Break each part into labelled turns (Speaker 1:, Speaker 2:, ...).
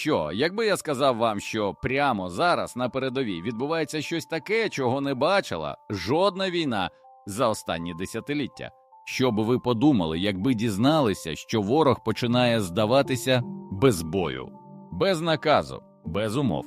Speaker 1: Що, якби я сказав вам, що прямо зараз на передовій відбувається щось таке, чого не бачила жодна війна за останні десятиліття. Що би ви подумали, якби дізналися, що ворог починає здаватися без бою, без наказу, без умов,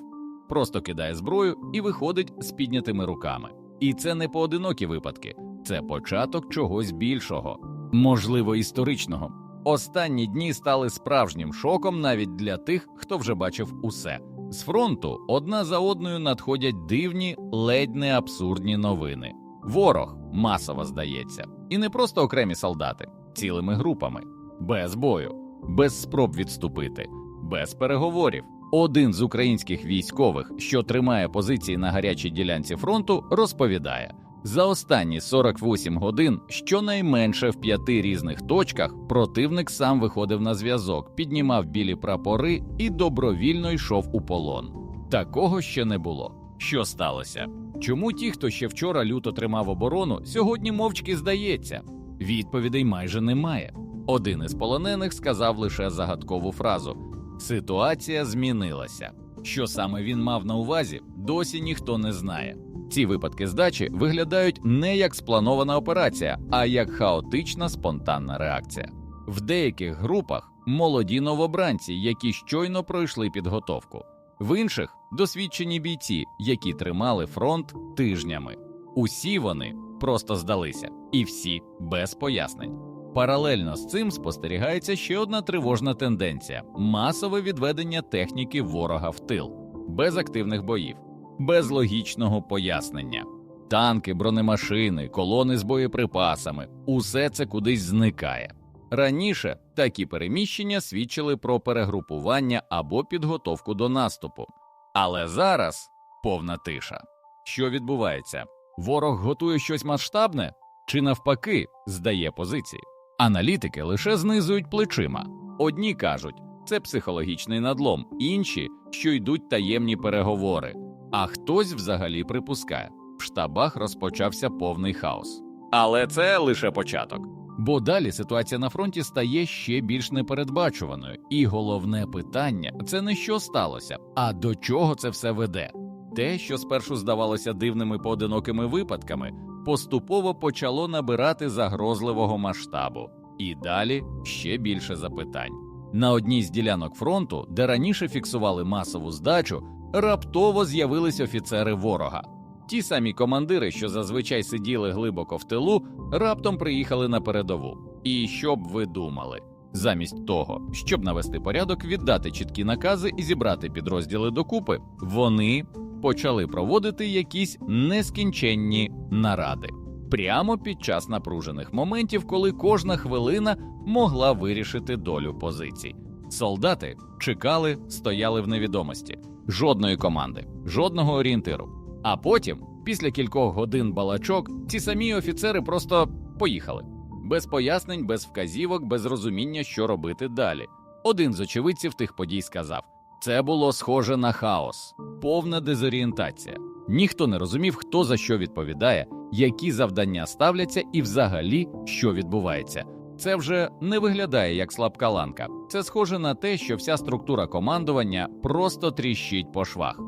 Speaker 1: просто кидає зброю і виходить з піднятими руками. І це не поодинокі випадки, це початок чогось більшого, можливо, історичного. Останні дні стали справжнім шоком навіть для тих, хто вже бачив усе. З фронту одна за одною надходять дивні, ледь не абсурдні новини. Ворог масово здається, і не просто окремі солдати, цілими групами, без бою, без спроб відступити, без переговорів. Один з українських військових, що тримає позиції на гарячій ділянці фронту, розповідає. За останні 48 годин щонайменше в п'яти різних точках противник сам виходив на зв'язок, піднімав білі прапори і добровільно йшов у полон. Такого ще не було. Що сталося? Чому ті, хто ще вчора люто тримав оборону, сьогодні мовчки здається? Відповідей майже немає. Один із полонених сказав лише загадкову фразу: ситуація змінилася. Що саме він мав на увазі, досі ніхто не знає. Ці випадки здачі виглядають не як спланована операція, а як хаотична спонтанна реакція. В деяких групах молоді новобранці, які щойно пройшли підготовку, в інших досвідчені бійці, які тримали фронт тижнями. Усі вони просто здалися, і всі без пояснень. Паралельно з цим спостерігається ще одна тривожна тенденція: масове відведення техніки ворога в тил, без активних боїв без логічного пояснення. Танки, бронемашини, колони з боєприпасами усе це кудись зникає. Раніше такі переміщення свідчили про перегрупування або підготовку до наступу. Але зараз повна тиша. Що відбувається? Ворог готує щось масштабне чи навпаки здає позиції. Аналітики лише знизують плечима. Одні кажуть, це психологічний надлом, інші, що йдуть таємні переговори. А хтось взагалі припускає, в штабах розпочався повний хаос. Але це лише початок. Бо далі ситуація на фронті стає ще більш непередбачуваною, і головне питання це не що сталося, а до чого це все веде. Те, що спершу здавалося дивними поодинокими випадками, поступово почало набирати загрозливого масштабу, і далі ще більше запитань. На одній з ділянок фронту, де раніше фіксували масову здачу, раптово з'явились офіцери ворога. Ті самі командири, що зазвичай сиділи глибоко в тилу, раптом приїхали на передову. І що б ви думали? Замість того, щоб навести порядок, віддати чіткі накази і зібрати підрозділи докупи, вони почали проводити якісь нескінченні наради прямо під час напружених моментів, коли кожна хвилина могла вирішити долю позицій. Солдати чекали, стояли в невідомості, жодної команди, жодного орієнтиру. А потім, після кількох годин балачок, ці самі офіцери просто поїхали без пояснень, без вказівок, без розуміння, що робити далі. Один з очевидців тих подій сказав: це було схоже на хаос, повна дезорієнтація. Ніхто не розумів, хто за що відповідає, які завдання ставляться, і взагалі що відбувається. Це вже не виглядає як слабка ланка. Це схоже на те, що вся структура командування просто тріщить по швах.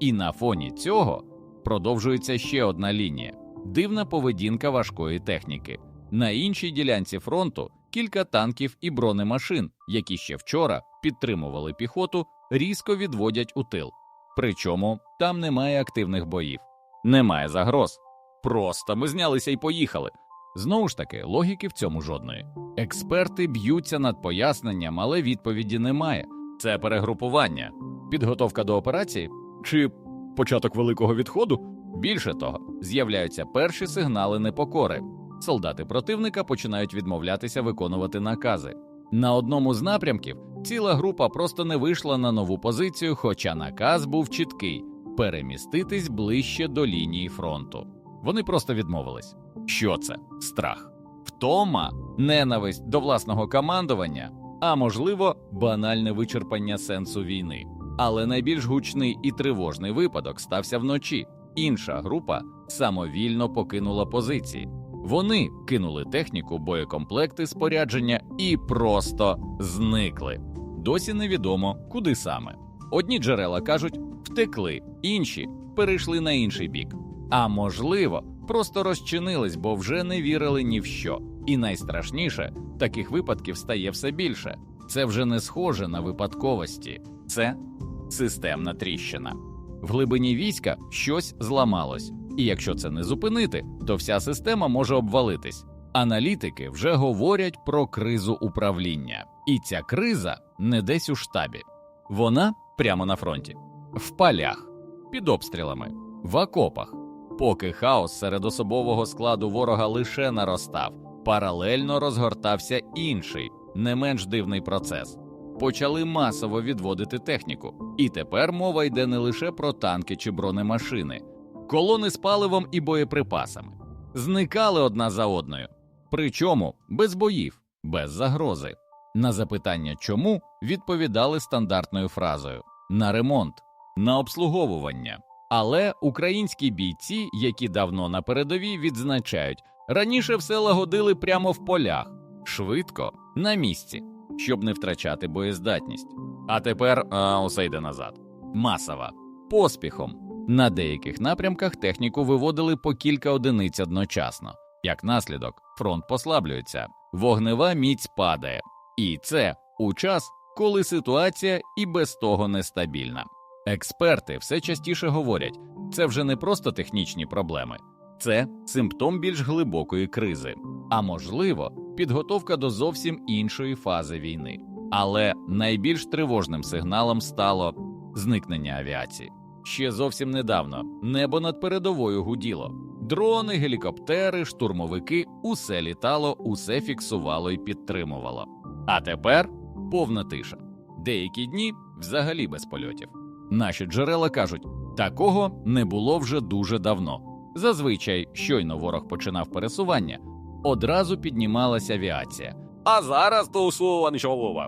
Speaker 1: І на фоні цього продовжується ще одна лінія: дивна поведінка важкої техніки. На іншій ділянці фронту кілька танків і бронемашин, які ще вчора підтримували піхоту, різко відводять у тил. Причому там немає активних боїв, немає загроз. Просто ми знялися і поїхали. Знову ж таки, логіки в цьому жодної. Експерти б'ються над поясненням, але відповіді немає. Це перегрупування, підготовка до операції чи початок великого відходу. Більше того, з'являються перші сигнали непокори. Солдати противника починають відмовлятися виконувати накази. На одному з напрямків ціла група просто не вийшла на нову позицію, хоча наказ був чіткий переміститись ближче до лінії фронту. Вони просто відмовились. Що це? Страх, втома, ненависть до власного командування, а можливо, банальне вичерпання сенсу війни. Але найбільш гучний і тривожний випадок стався вночі. Інша група самовільно покинула позиції. Вони кинули техніку, боєкомплекти, спорядження і просто зникли. Досі невідомо, куди саме. Одні джерела кажуть, втекли, інші перейшли на інший бік. А можливо, просто розчинились, бо вже не вірили ні в що. І найстрашніше, таких випадків стає все більше. Це вже не схоже на випадковості, це системна тріщина. В глибині війська щось зламалось, і якщо це не зупинити, то вся система може обвалитись. Аналітики вже говорять про кризу управління, і ця криза не десь у штабі. Вона прямо на фронті, в полях, під обстрілами, в окопах. Поки хаос серед особового складу ворога лише наростав, паралельно розгортався інший, не менш дивний процес. Почали масово відводити техніку, і тепер мова йде не лише про танки чи бронемашини, колони з паливом і боєприпасами зникали одна за одною, причому без боїв, без загрози. На запитання, чому відповідали стандартною фразою на ремонт, на обслуговування. Але українські бійці, які давно на передовій, відзначають, раніше все лагодили прямо в полях, швидко, на місці, щоб не втрачати боєздатність. А тепер а, усе йде назад. Масова, поспіхом. На деяких напрямках техніку виводили по кілька одиниць одночасно. Як наслідок, фронт послаблюється, вогнева міць падає. І це у час, коли ситуація і без того нестабільна. Експерти все частіше говорять, це вже не просто технічні проблеми, це симптом більш глибокої кризи, а можливо, підготовка до зовсім іншої фази війни. Але найбільш тривожним сигналом стало зникнення авіації. Ще зовсім недавно небо над передовою гуділо. Дрони, гелікоптери, штурмовики усе літало, усе фіксувало і підтримувало. А тепер повна тиша. Деякі дні взагалі без польотів. Наші джерела кажуть, такого не було вже дуже давно. Зазвичай, щойно ворог починав пересування, одразу піднімалася авіація.
Speaker 2: А зараз то услова нічого.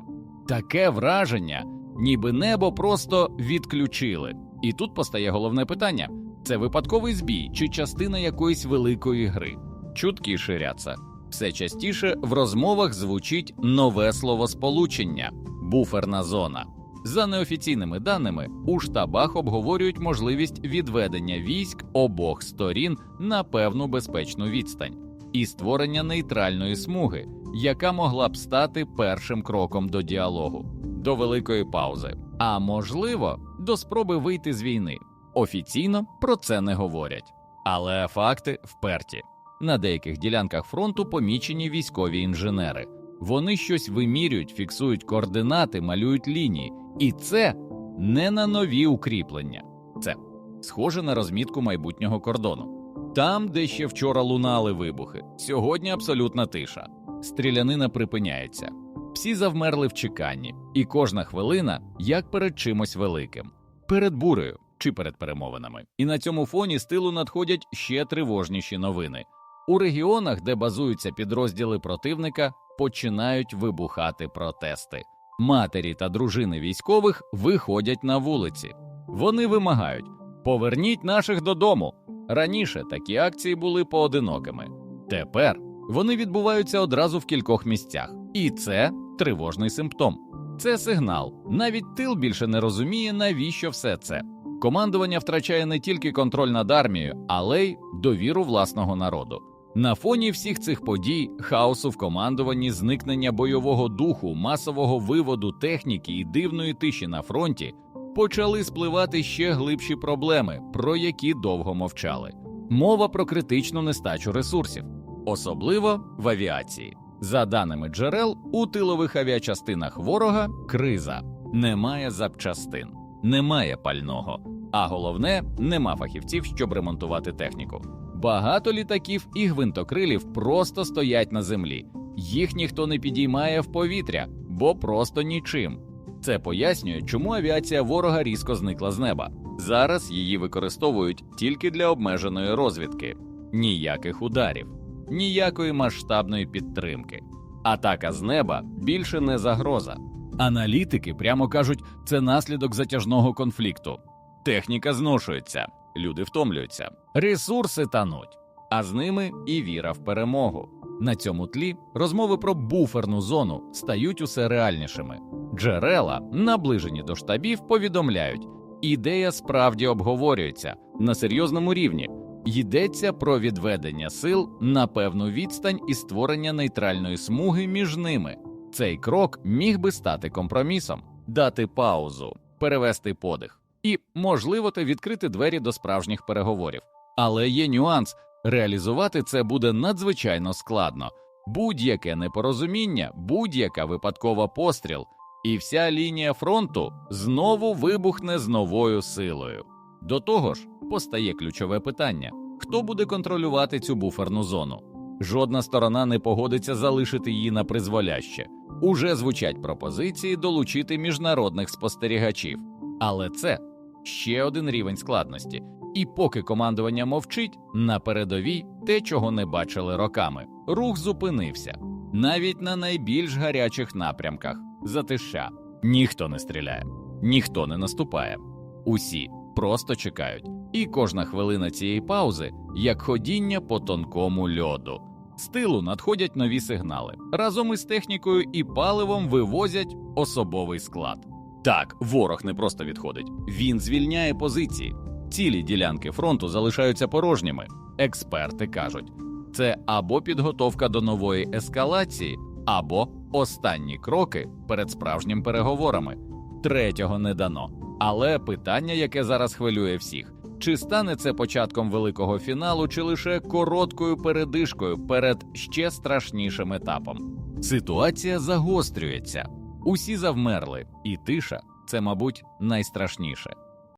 Speaker 1: Таке враження, ніби небо просто відключили. І тут постає головне питання: це випадковий збій чи частина якоїсь великої гри? Чутки ширяться. Все частіше в розмовах звучить нове словосполучення буферна зона. За неофіційними даними, у штабах обговорюють можливість відведення військ обох сторін на певну безпечну відстань і створення нейтральної смуги, яка могла б стати першим кроком до діалогу, до великої паузи, а можливо, до спроби вийти з війни. Офіційно про це не говорять, але факти вперті. На деяких ділянках фронту помічені військові інженери. Вони щось вимірюють, фіксують координати, малюють лінії, і це не на нові укріплення, це схоже на розмітку майбутнього кордону. Там, де ще вчора лунали вибухи, сьогодні абсолютна тиша. Стрілянина припиняється. Всі завмерли в чеканні, і кожна хвилина як перед чимось великим, перед бурею чи перед перемовинами. І на цьому фоні з тилу надходять ще тривожніші новини. У регіонах, де базуються підрозділи противника, починають вибухати протести. Матері та дружини військових виходять на вулиці. Вони вимагають: поверніть наших додому. Раніше такі акції були поодинокими. Тепер вони відбуваються одразу в кількох місцях, і це тривожний симптом. Це сигнал. Навіть тил більше не розуміє, навіщо все це. Командування втрачає не тільки контроль над армією, але й довіру власного народу. На фоні всіх цих подій, хаосу в командуванні, зникнення бойового духу, масового виводу техніки і дивної тиші на фронті почали спливати ще глибші проблеми, про які довго мовчали. Мова про критичну нестачу ресурсів, особливо в авіації. За даними джерел, у тилових авіачастинах ворога криза, немає запчастин, немає пального, а головне, нема фахівців, щоб ремонтувати техніку. Багато літаків і гвинтокрилів просто стоять на землі, їх ніхто не підіймає в повітря, бо просто нічим. Це пояснює, чому авіація ворога різко зникла з неба. Зараз її використовують тільки для обмеженої розвідки, ніяких ударів, ніякої масштабної підтримки. Атака з неба більше не загроза. Аналітики прямо кажуть, це наслідок затяжного конфлікту. Техніка зношується, люди втомлюються, ресурси тануть, а з ними і віра в перемогу. На цьому тлі розмови про буферну зону стають усе реальнішими. Джерела, наближені до штабів, повідомляють, ідея справді обговорюється на серйозному рівні. Йдеться про відведення сил на певну відстань і створення нейтральної смуги між ними. Цей крок міг би стати компромісом, дати паузу, перевести подих і, можливо, те відкрити двері до справжніх переговорів. Але є нюанс реалізувати це буде надзвичайно складно. Будь-яке непорозуміння, будь-яка випадкова постріл, і вся лінія фронту знову вибухне з новою силою. До того ж, постає ключове питання: хто буде контролювати цю буферну зону? Жодна сторона не погодиться залишити її на призволяще. Уже звучать пропозиції долучити міжнародних спостерігачів. Але це ще один рівень складності. І поки командування мовчить, на передовій те, чого не бачили роками. Рух зупинився. Навіть на найбільш гарячих напрямках затиша. Ніхто не стріляє, ніхто не наступає. Усі просто чекають. І кожна хвилина цієї паузи як ходіння по тонкому льоду. З тилу надходять нові сигнали. Разом із технікою і паливом вивозять особовий склад. Так, ворог не просто відходить, він звільняє позиції. Цілі ділянки фронту залишаються порожніми. Експерти кажуть, це або підготовка до нової ескалації, або останні кроки перед справжніми переговорами. Третього не дано. Але питання, яке зараз хвилює всіх: чи стане це початком великого фіналу, чи лише короткою передишкою перед ще страшнішим етапом? Ситуація загострюється. Усі завмерли, і тиша це, мабуть, найстрашніше.